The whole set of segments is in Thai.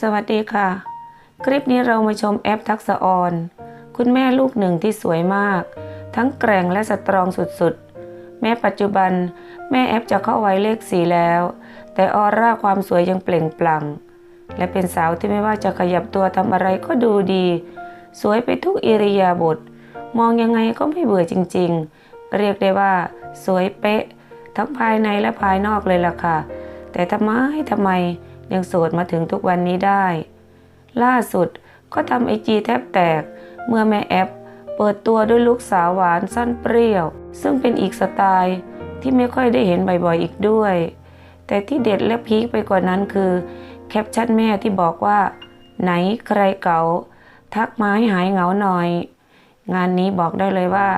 สวัสดีค่ะ คลิปนี้เรามาชมแอปทักษะออน คุณแม่ลูกหนึ่งที่สวยมาก ทั้งแกร่งและสตรองสุดๆ แม้ปัจจุบัน แม่แอปจะเข้าวัยเลขสีแล้ว แต่ออร่าความสวยยังเปล่งปลั่ง และเป็นสาวที่ไม่ว่าจะขยับตัวทำอะไรก็ดูดี สวยไปทุกอิริยาบถมองยังไงก็ไม่เบื่อจริงๆ เรียกได้ว่า สวยเป๊ะ ทั้งภายในและภายนอกเลยล่ะค่ะ แต่ทำไมทำไม ยังโสดมาถึงทุกวันนี้ได้ ล่าสุดก็ทำไอจีแทบแตก เมื่อแม่แอปเปิดตัวด้วยลูกสาวหวานสั้นเปรี้ยว ซึ่งเป็นอีกสไตล์ที่ไม่ค่อยได้เห็นบ่อยๆอีกด้วย แต่ที่เด็ดและพีคไปกว่านั้นคือ แคปชั่นแม่ที่บอกว่า ไหนใครเก่า ทักมาให้หายเหงาหน่อย งานนี้บอกได้เลยว่า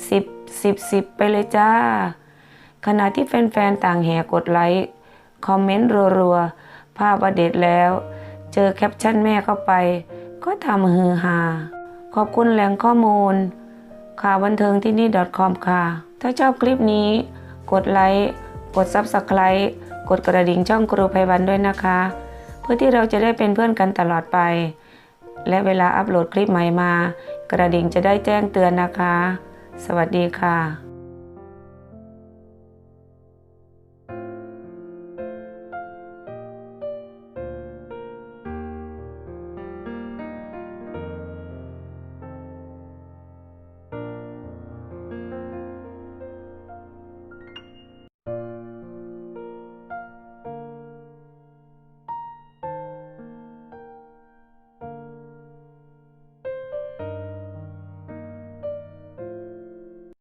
10 10 10 ไปเลยจ้า ขณะที่แฟนๆต่างแห่กดไลค์ คอมเมนต์รัวๆ ภาพว่าเด็ดแล้ว เจอแคปชั่นแม่เข้าไป ก็ทำฮือฮา ขอบคุณแหล่งข้อมูล ข่าวบันเทิงที่นี่ .com ค่ะ ถ้าชอบคลิปนี้ กดไลค์ กด Subscribe กดกระดิ่งช่องครูไพวันด้วยนะคะ เพื่อที่เราจะได้เป็นเพื่อนกันตลอดไป และเวลาอัปโหลดคลิปใหม่มา กระดิ่งจะได้แจ้งเตือนนะคะ สวัสดีค่ะ